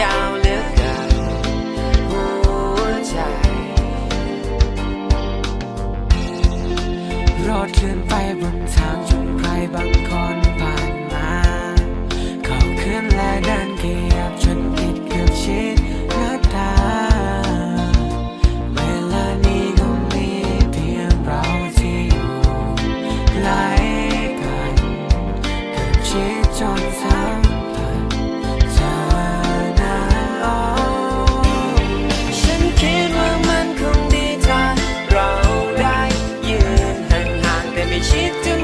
ยาวเหลือเกินหัวใจ รถเคลื่อนไปบนทางจนใครบางคนผ่านมาเขาขึ้นและเดินเกียบจนติดเกือบชิดหน้าตาเวลานี้ก็มีเพียงเราที่อยู่ใกล้กันเกือบชิดจนสัมผัส ห่า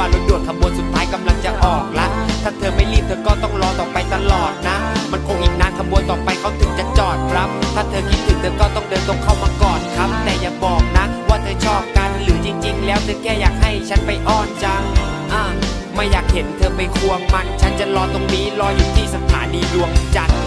ว่ารถด่วนขบวนสุดท้ายกำลังจะออกละ ถ้าเธอไม่รีบเธอก็ต้องรอต่อไปตลอดนะ มันคงอีกนานขบวนต่อไปเขาถึงจะจอดครับ ถ้าเธอคิดถึงเธอก็ต้องเดินตรงเข้ามากอดครับ แต่อย่าบอกนะ ว่าเธอชอบกันหรือจริง ๆ แล้วเธอแค่อยากให้ฉันไปอ้อนจังอะไม่อยากเห็นเธอไปควงมัน ฉันจะรอตรงนี้รออยู่ที่สถานีดวงจันทร์